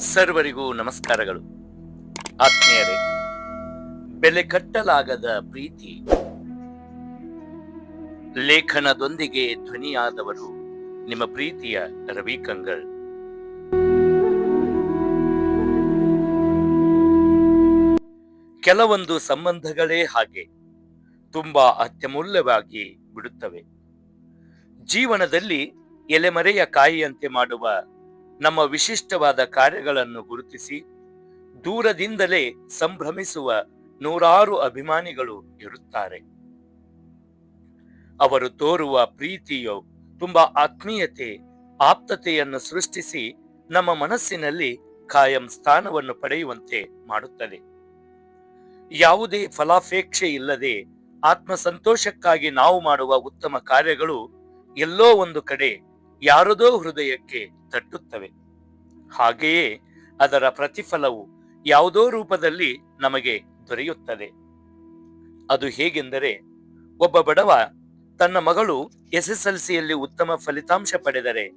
ಸರ್ವರಿಗೂ ನಮಸ್ಕಾರಗಳು. ಆತ್ಮೀಯರೇ, ಬೆಲೆ ಕಟ್ಟಲಾಗದ ಪ್ರೀತಿ, ಲೇಖನದೊಂದಿಗೆ ಧ್ವನಿಯಾದವರು ನಿಮ್ಮ ಪ್ರೀತಿಯ ರವಿ ಕಂಗಳ್ ಕೆಲವೊಂದು ಸಂಬಂಧಗಳೇ ಹಾಗೆ, ತುಂಬಾ ಅತ್ಯಮೂಲ್ಯವಾಗಿ ಬಿಡುತ್ತವೆ. ಜೀವನದಲ್ಲಿ ಎಲೆಮರೆಯ ಕಾಯಿಯಂತೆ ಮಾಡುವ ನಮ್ಮ ವಿಶಿಷ್ಟವಾದ ಕಾರ್ಯಗಳನ್ನು ಗುರುತಿಸಿ ದೂರದಿಂದಲೇ ಸಂಭ್ರಮಿಸುವ ನೂರಾರು ಅಭಿಮಾನಿಗಳು ಇರುತ್ತಾರೆ. ಅವರು ತೋರುವ ಪ್ರೀತಿಯು ತುಂಬಾ ಆತ್ಮೀಯತೆ, ಆಪ್ತತೆಯನ್ನು ಸೃಷ್ಟಿಸಿ ನಮ್ಮ ಮನಸ್ಸಿನಲ್ಲಿ ಕಾಯಂ ಸ್ಥಾನವನ್ನು ಪಡೆಯುವಂತೆ ಮಾಡುತ್ತದೆ. ಯಾವುದೇ ಫಲಾಪೇಕ್ಷೆ ಇಲ್ಲದೆ ಆತ್ಮ ಸಂತೋಷಕ್ಕಾಗಿ ನಾವು ಮಾಡುವ ಉತ್ತಮ ಕಾರ್ಯಗಳು ಎಲ್ಲೋ ಒಂದು ಕಡೆ, ಯಾರದೋ ಹೃದಯಕ್ಕೆ ತಟ್ಟುತ್ತವೆ. ಹಾಗೆಯೇ ಅದರ ಪ್ರತಿಫಲವು ಯಾವುದೋ ರೂಪದಲ್ಲಿ ನಮಗೆ ದೊರೆಯುತ್ತದೆ. ಅದು ಹೇಗೆಂದರೆ, ಒಬ್ಬ ಬಡವ ತನ್ನ ಮಗಳು ಎಸ್ ಎಸ್ ಎಲ್ ಸಿಯಲ್ಲಿ ಉತ್ತಮ ಫಲಿತಾಂಶ ಪಡೆದರೆ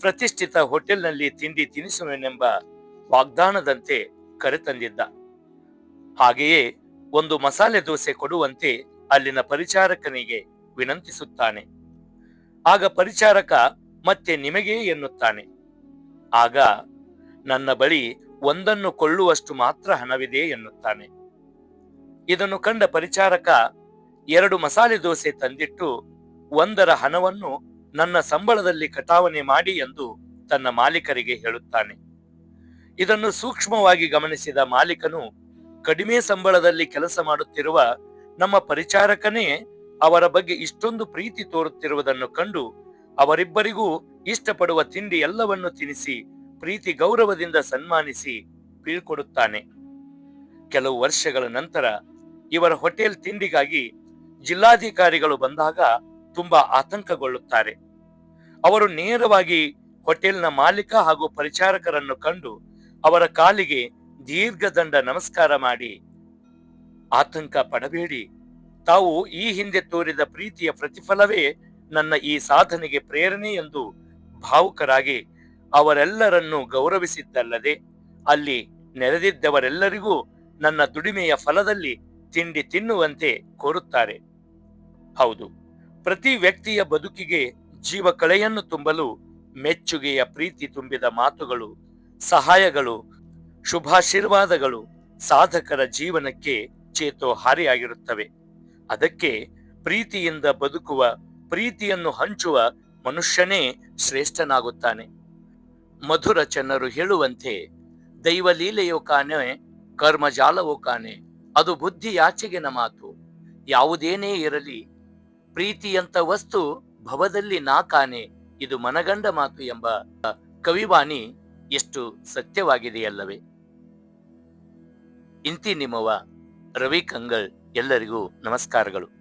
ಪ್ರತಿಷ್ಠಿತ ಹೋಟೆಲ್ನಲ್ಲಿ ತಿಂಡಿ ತಿನಿಸುವೆನೆಂಬ ವಾಗ್ದಾನದಂತೆ ಕರೆತಂದಿದ್ದ. ಹಾಗೆಯೇ ಒಂದು ಮಸಾಲೆ ದೋಸೆ ಕೊಡುವಂತೆ ಅಲ್ಲಿನ ಪರಿಚಾರಕನಿಗೆ ವಿನಂತಿಸುತ್ತಾನೆ. ಆಗ ಪರಿಚಾರಕ ಮತ್ತೆ ನಿಮಗೇ ಎನ್ನುತ್ತಾನೆ. ಆಗ ನನ್ನ ಬಳಿ ಒಂದನ್ನು ಕೊಳ್ಳುವಷ್ಟು ಮಾತ್ರ ಹಣವಿದೆ ಎನ್ನುತ್ತಾನೆ. ಇದನ್ನು ಕಂಡ ಪರಿಚಾರಕ ಎರಡು ಮಸಾಲೆ ದೋಸೆ ತಂದಿಟ್ಟು ಒಂದರ ಹಣವನ್ನು ನನ್ನ ಸಂಬಳದಲ್ಲಿ ಕಟಾವಣೆ ಮಾಡಿ ಎಂದು ತನ್ನ ಮಾಲೀಕರಿಗೆ ಹೇಳುತ್ತಾನೆ. ಇದನ್ನು ಸೂಕ್ಷ್ಮವಾಗಿ ಗಮನಿಸಿದ ಮಾಲೀಕನು ಕಡಿಮೆ ಸಂಬಳದಲ್ಲಿ ಕೆಲಸ ಮಾಡುತ್ತಿರುವ ನಮ್ಮ ಪರಿಚಾರಕನೇ ಅವರ ಬಗ್ಗೆ ಇಷ್ಟೊಂದು ಪ್ರೀತಿ ತೋರುತ್ತಿರುವುದನ್ನು ಕಂಡು ಅವರಿಬ್ಬರಿಗೂ ಇಷ್ಟಪಡುವ ತಿಂಡಿ ಎಲ್ಲವನ್ನು ತಿನಿಸಿ ಪ್ರೀತಿ ಗೌರವದಿಂದ ಸನ್ಮಾನಿಸಿ ಬೀಳ್ಕೊಡುತ್ತಾನೆ. ಕೆಲವು ವರ್ಷಗಳ ನಂತರ ಇವರ ಹೋಟೆಲ್ ತಿಂಡಿಗಾಗಿ ಜಿಲ್ಲಾಧಿಕಾರಿಗಳು ಬಂದಾಗ ತುಂಬಾ ಆತಂಕಗೊಳ್ಳುತ್ತಾರೆ. ಅವರು ನೇರವಾಗಿ ಹೋಟೆಲ್ನ ಮಾಲೀಕ ಹಾಗೂ ಪರಿಚಾರಕರನ್ನು ಕಂಡು ಅವರ ಕಾಲಿಗೆ ದೀರ್ಘದಂಡ ನಮಸ್ಕಾರ ಮಾಡಿ, ಆತಂಕ ಪಡಬೇಡಿ. ತಾವು ಈ ಹಿಂದೆ ತೋರಿದ ಪ್ರೀತಿಯ ಪ್ರತಿಫಲವೇ ನನ್ನ ಈ ಸಾಧನೆಗೆ ಪ್ರೇರಣೆ ಎಂದು ಭಾವುಕರಾಗಿ ಅವರೆಲ್ಲರನ್ನು ಗೌರವಿಸಿದ್ದಲ್ಲದೆ ಅಲ್ಲಿ ನೆರೆದಿದ್ದವರೆಲ್ಲರಿಗೂ ನನ್ನ ದುಡಿಮೆಯ ಫಲದಲ್ಲಿ ತಿಂಡಿ ತಿನ್ನುವಂತೆ ಕೋರುತ್ತಾರೆ. ಹೌದು, ಪ್ರತಿ ವ್ಯಕ್ತಿಯ ಬದುಕಿಗೆ ಜೀವಕಳೆಯನ್ನು ತುಂಬಲು ಮೆಚ್ಚುಗೆಯ ಪ್ರೀತಿ ತುಂಬಿದ ಮಾತುಗಳು, ಸಹಾಯಗಳು, ಶುಭಾಶೀರ್ವಾದಗಳು ಸಾಧಕರ ಜೀವನಕ್ಕೆ ಚೇತೋಹಾರಿಯಾಗಿರುತ್ತವೆ ಅದಕ್ಕೆ ಪ್ರೀತಿಯಿಂದ ಬದುಕುವ, ಪ್ರೀತಿಯನ್ನು ಹಂಚುವ ಮನುಷ್ಯನೇ ಶ್ರೇಷ್ಠನಾಗುತ್ತಾನೆ. ಮಧುರ ಚನ್ನರು ಹೇಳುವಂತೆ ದೈವಲೀಲೆಯೋ ಕಾನೆ ಕರ್ಮಜಾಲವೋ ಕಾನೆ ಅದು ಬುದ್ಧಿ ಬುದ್ಧಿಯಾಚೆಗಿನ ಮಾತು. ಯಾವುದೇನೇ ಇರಲಿ, ಪ್ರೀತಿಯಂತ ವಸ್ತು ಭವದಲ್ಲಿ ನಾ ಕಾನೆ ಇದು ಮನಗಂಡ ಮಾತು ಎಂಬ ಕವಿವಾಣಿ ಎಷ್ಟು ಸತ್ಯವಾಗಿದೆಯಲ್ಲವೇ. ಇಂತಿ ನಿಮ್ಮವ ರವಿ ಕಂಗಲ್ ಎಲ್ಲರಿಗೂ ನಮಸ್ಕಾರಗಳು.